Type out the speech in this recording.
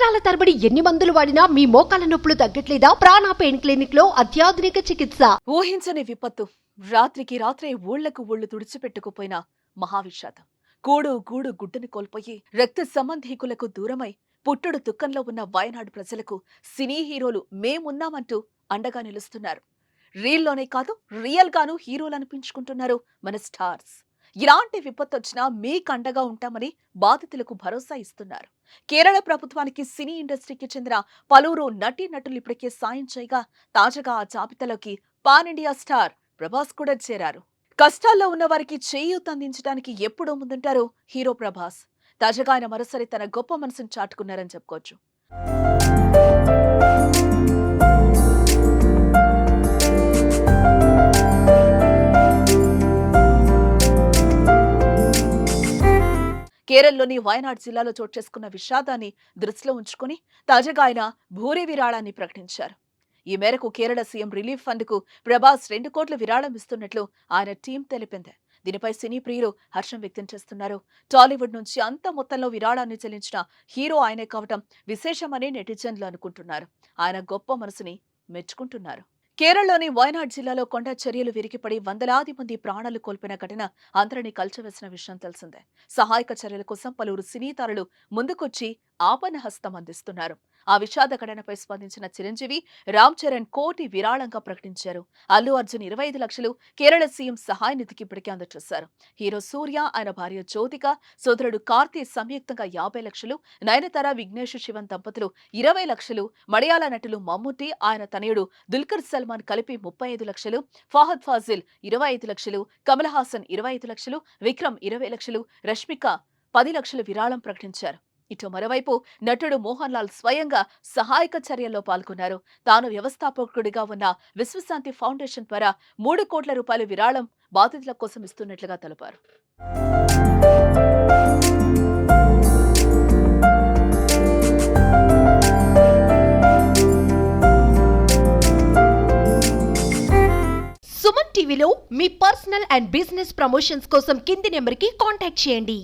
సంవత్సరాల తరబడి ఎన్ని మందులు వాడినా మీ మోకాల నొప్పులు తగ్గట్లేదా? ప్రాణ పెయిన్ క్లినిక్లో అత్యాధునిక చికిత్స. ఊహించని విపత్తు. రాత్రికి రాత్రే ఊళ్ళకు ఊళ్ళు తుడిచిపెట్టుకుపోయిన మహావిషాదం. కూడు గూడు గుడ్డను కోల్పోయి రక్త సంబంధీకులకు దూరమై పుట్టుడు దుఃఖంలో ఉన్న వయనాడు ప్రజలకు సినీ హీరోలు మేమున్నామంటూ అండగా నిలుస్తున్నారు. రీల్లోనే కాదు రియల్ గాను హీరోలు అనిపించుకుంటున్నారు మన స్టార్స్. ఇలాంటి విపత్తు వచ్చినా మీకు అండగా ఉంటామని బాధితులకు భరోసా ఇస్తున్నారు. కేరళ ప్రభుత్వానికి సినీ ఇండస్ట్రీకి చెందిన పలువురు నటీ నటులు ఇప్పటికే సాయం చేయగా తాజాగా ఆ జాబితాలోకి పాన్ ఇండియా స్టార్ ప్రభాస్ కూడా చేరారు. కష్టాల్లో ఉన్న వారికి చేయూత అందించడానికి ఎప్పుడూ ముందుంటారు హీరో ప్రభాస్. తాజాగా ఆయన మరోసారి తన గొప్ప మనసును చాటుకున్నారని చెప్పుకోవచ్చు. కేరళలోని వయనాడ్ జిల్లాలో చోటు చేసుకున్న విషాదాన్ని దృష్టిలో ఉంచుకుని తాజాగా ఆయన భూరి విరాళాన్ని ప్రకటించారు. ఈ మేరకు కేరళ సీఎం రిలీఫ్ ఫండ్కు ప్రభాస్ రెండు కోట్ల విరాళం ఇస్తున్నట్లు ఆయన టీం తెలిపింది. దీనిపై సినీ ప్రియులు హర్షం వ్యక్తం చేస్తున్నారు. టాలీవుడ్ నుంచి అంత మొత్తంలో విరాళాన్ని చెల్లించిన హీరో ఆయనే కావటం విశేషమని నెటిజన్లు అనుకుంటున్నారు. ఆయన గొప్ప మనసుని మెచ్చుకుంటున్నారు. కేరళలోని వయనాడ్ జిల్లాలో కొండ చర్యలు విరిగిపడి వందలాది మంది ప్రాణాలు కోల్పోయిన ఘటన అందరినీ కలిచివేసిన విషయం తెలిసిందే. సహాయక చర్యల కోసం పలువురు సినీ తారలు ముందుకొచ్చి ఆపనహస్తం అందిస్తున్నారు. ఆ విషాద ఘటనపై స్పందించిన చిరంజీవి రామ్ చరణ్ కోటి విరాళంగా ప్రకటించారు. అల్లు అర్జున్ ఇరవై ఐదు లక్షలు కేరళ సీఎం సహాయ నిధికి ఇప్పటికే అందజేశారు హీరో సూర్య ఆయన భార్య జ్యోతిక సోదరుడు కార్తీ సంయుక్తంగా యాభై లక్షలు నయనతార విఘ్నేష్ శివన్ దంపతులు ఇరవై లక్షలు మలయాళ నటులు మమ్ముట్టి ఆయన తనయుడు దుల్కర్ సల్మాన్ కలిపి ముప్పై ఐదు లక్షలు ఫాహద్ ఫాజిల్ ఇరవై ఐదు లక్షలు కమల్ హాసన్ ఇరవై ఐదు లక్షలు విక్రమ్ ఇరవై లక్షలు రష్మిక పది లక్షల విరాళం ప్రకటించారు. ఇటు మరోవైపు నటుడు మోహన్ లాల్ స్వయంగా సహాయక చర్యల్లో పాల్గొన్నారు. తాను వ్యవస్థాపకుడిగా ఉన్న విశ్వశాంతి ఫౌండేషన్ ద్వారా మూడు కోట్ల రూపాయల విరాళం బాధితుల కోసం ఇస్తున్నట్లుగా తెలిపారు. సుమన్ టీవీలో మీ పర్సనల్ అండ్ బిజినెస్ ప్రమోషన్స్ కోసం కింది నెంబర్కి కాంటాక్ట్ చేయండి.